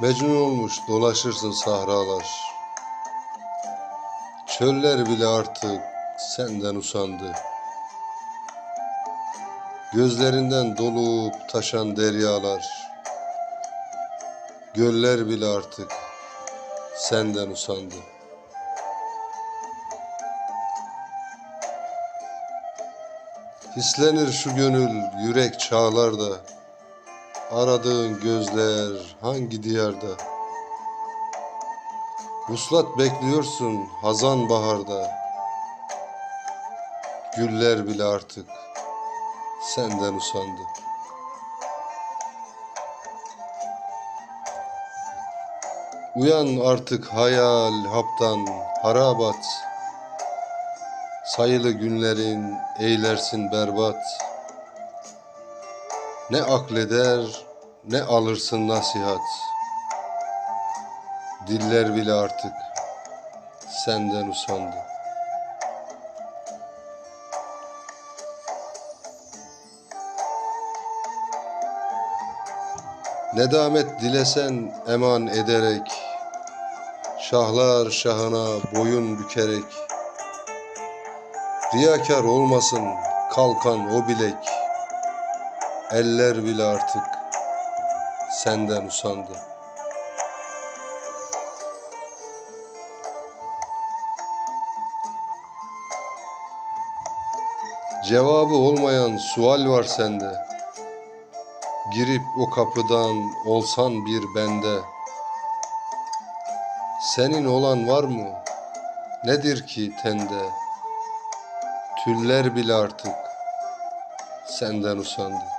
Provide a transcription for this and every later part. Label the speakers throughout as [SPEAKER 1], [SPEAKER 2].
[SPEAKER 1] Mecnun olmuş dolaşırsın sahralar. Çöller bile artık senden usandı. Gözlerinden dolup taşan deryalar. Göller bile artık senden usandı. Hislenir şu gönül yürek çağlarda. Aradığın gözler hangi diyarda? Vuslat bekliyorsun hazan baharda. Güller bile artık senden usandı. Uyan artık hayal haptan harabat. Sayılı günlerin eylersin berbat. Ne akleder ne alırsın nasihat. Diller bile artık senden usandı. Nedamet dilesen eman ederek Şahlar şahına boyun bükerek Riyakar olmasın kalkan o bilek Eller bile artık senden usandı. Cevabı olmayan sual var sende. Girip o kapıdan olsan bir bende. Senin olan var mı? Nedir ki tende? Tüller bile artık senden usandı.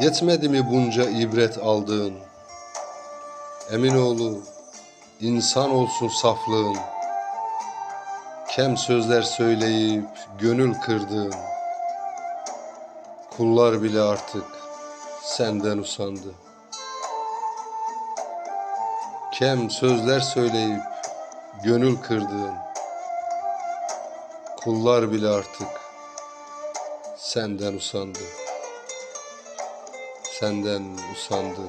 [SPEAKER 1] Yetmedi mi bunca ibret aldığın? Eminoğlu insan olsun saflığın. Kem sözler söyleyip gönül kırdığın. Kullar bile artık senden usandı. Kem sözler söyleyip gönül kırdığın. Kullar bile artık senden usandı. Senden usandı.